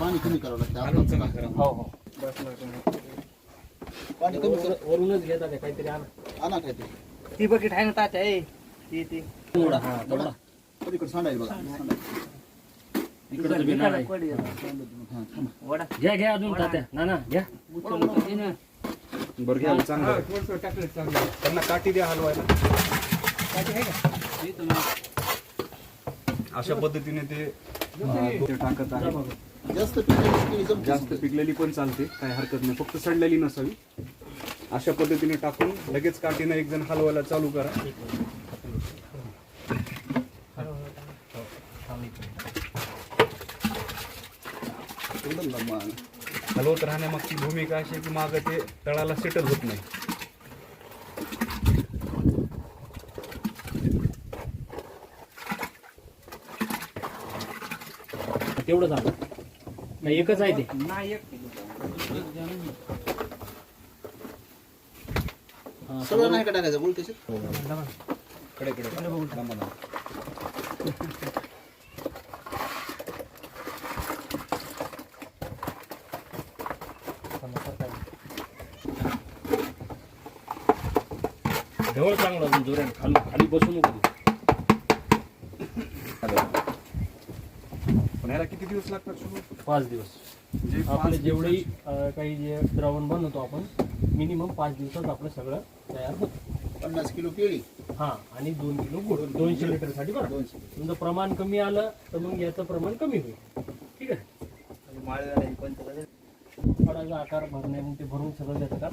पाणी कमी करावं लागतं आपलं कमी करा. हो हो. पाणी कमी कर. वरूनच घेता का काहीतरी आणा. आणा काय ते ती बकेट आहे ना तात्या ए ती ती. तेवढा हा तेवढा पलीकडे सांडायला बघा. बी आहे. हा, थांबा. घ्या घ्या अजून तात्या. ना ना घ्या. बरं घ्या चांगलं आहे. त्यांना काठी द्या हलवायला. अशा पद्धतीने ते अं, ते टाकत आहे. जास्त पिकलेली. जास्त पिकलेली पण चालते काही हरकत नाही. फक्त सडलेली नसावी. अशा पद्धतीने टाकून लगेच काठीनं एक जण हलवायला चालू करा. हलवत राहण्यामागची भूमिका अशी आहे की मागं ते तळाला सेटल होत नाही. तेवढं झालं. नाही एकच आहे ते. नाही एक हा, सगळं नाही का टाकायचं? बोल त्याच्यात कडे कडे लांब लांब. ढवळ चांगला अजून जोराने. खाली खाली बसू नको तू. पण ह्याला किती दिवस लागतात पाच दिवस. म्हणजे आपले पाच जेवढेही अं, काही जे द्रावण बनवतो आपण मिनिमम पाच दिवसात आपलं सगळं तयार होतं. पन्नास किलो केळी. हा आणि दोन किलो गुळ दोनशे लिटरसाठी बरं. दोनशे तुमचं प्रमाण कमी आलं तर मग याचं प्रमाण कमी होईल. ठीक आहे? फळाचा आकार भरणे मग ते भरून सगळं देतं का